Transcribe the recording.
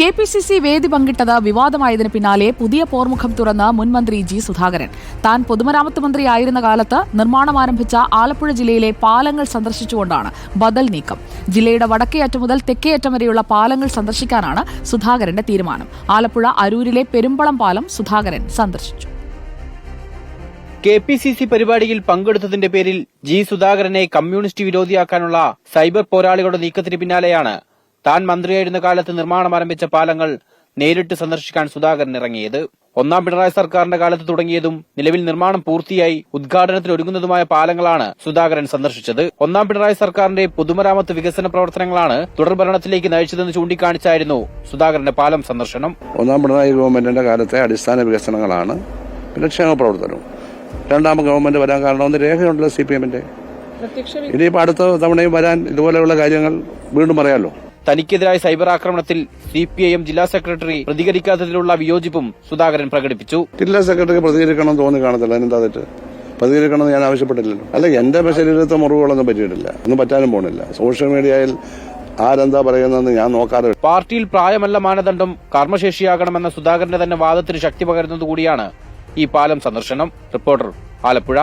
K P C C വേദി പങ്കിട്ടത് വിവാദമായതിന് പിന്നാലെ പുതിയ പോർമുഖം തുറന്ന് മുൻമന്ത്രി ജി സുധാകരൻ. താൻ പൊതുമരാമത്ത് മന്ത്രിയായിരുന്ന കാലത്ത് നിർമ്മാണം ആരംഭിച്ച ആലപ്പുഴ ജില്ലയിലെ പാലങ്ങൾ സന്ദർശിച്ചുകൊണ്ടാണ് ബദൽ നീക്കം. ജില്ലയുടെ വടക്കേയറ്റം മുതൽ തെക്കേയറ്റം വരെയുള്ള പാലങ്ങൾ സന്ദർശിക്കാനാണ് സുധാകരന്റെ തീരുമാനം. ആലപ്പുഴ അരൂരിലെ പെരുമ്പളം പാലം സുധാകരൻ സന്ദർശിച്ചു. കെ പി സി സി പരിപാടിയിൽ പങ്കെടുത്തതിന്റെ പേരിൽ ജി സുധാകരനെ കമ്മ്യൂണിസ്റ്റ് വിരോധിയാക്കാനുള്ള സൈബർ പോരാളികളുടെ നീക്കത്തിന് പിന്നാലെയാണ് താൻ മന്ത്രിയായിരുന്ന കാലത്ത് നിർമ്മാണം ആരംഭിച്ച പാലങ്ങൾ നേരിട്ട് സന്ദർശിക്കാൻ സുധാകരൻ ഇറങ്ങിയത്. ഒന്നാം പിണറായി സർക്കാരിന്റെ കാലത്ത് തുടങ്ങിയതും നിലവിൽ നിർമ്മാണം പൂർത്തിയായി ഉദ്ഘാടനത്തിന് ഒരുങ്ങുന്നതുമായ പാലങ്ങളാണ് സുധാകരൻ സന്ദർശിച്ചത്. ഒന്നാം പിണറായി സർക്കാരിന്റെ പൊതുമരാമത്ത് വികസന പ്രവർത്തനങ്ങളാണ് തുടർഭരണത്തിലേക്ക് നയിച്ചതെന്ന് ചൂണ്ടിക്കാണിച്ചായിരുന്നു സുധാകരന്റെ പാലം സന്ദർശനം. ഒന്നാം പിണറായി ഗവൺമെന്റിന്റെ കാലത്തെ അടിസ്ഥാന വികസനങ്ങളാണ് പിന്നെ ക്ഷേമ പ്രവർത്തനവും. രണ്ടാമത് ഗവൺമെന്റ് വരാൻ കാരണമെന്ന് രേഖയുണ്ടല്ലോ സി പി എമ്മിന്റെ. ഇനിയിപ്പോൾ അടുത്ത തവണയും വരാൻ ഇതുപോലെയുള്ള കാര്യങ്ങൾ വീണ്ടും പറയാമല്ലോ തനിക്കെതിരായ സൈബർ ആക്രമണത്തിൽ സി പി ഐ എം ജില്ലാ സെക്രട്ടറി പ്രതികരിക്കാത്തതിലുള്ള വിയോജിപ്പും സുധാകരൻ പ്രകടിപ്പിച്ചു. ജില്ലാ സെക്രട്ടറി പ്രതികരിക്കണം എന്ന് തോന്നി കാണത്തില്ല. അതിനെന്താ തെറ്റ്? പ്രതികരിക്കണമെന്ന് ഞാൻ ആവശ്യപ്പെട്ടില്ലല്ലോ. അല്ല എന്റെ ശരീരത്തെ മുറിവുകളൊന്നും പറ്റിയിട്ടില്ല. ഒന്നും പറ്റാനും പോണില്ല. സോഷ്യൽ മീഡിയയിൽ ആരെന്താ പറയുന്നതെന്ന് ഞാൻ നോക്കാതെ പാർട്ടിയിൽ പ്രായമല്ല മാനദണ്ഡം കർമ്മശേഷിയാകണമെന്ന സുധാകരന്റെ തന്നെ വാദത്തിന് ശക്തി പകരുന്നതുകൂടിയാണ് ഈ പാലം സന്ദർശനം. റിപ്പോർട്ടർ ആലപ്പുഴ.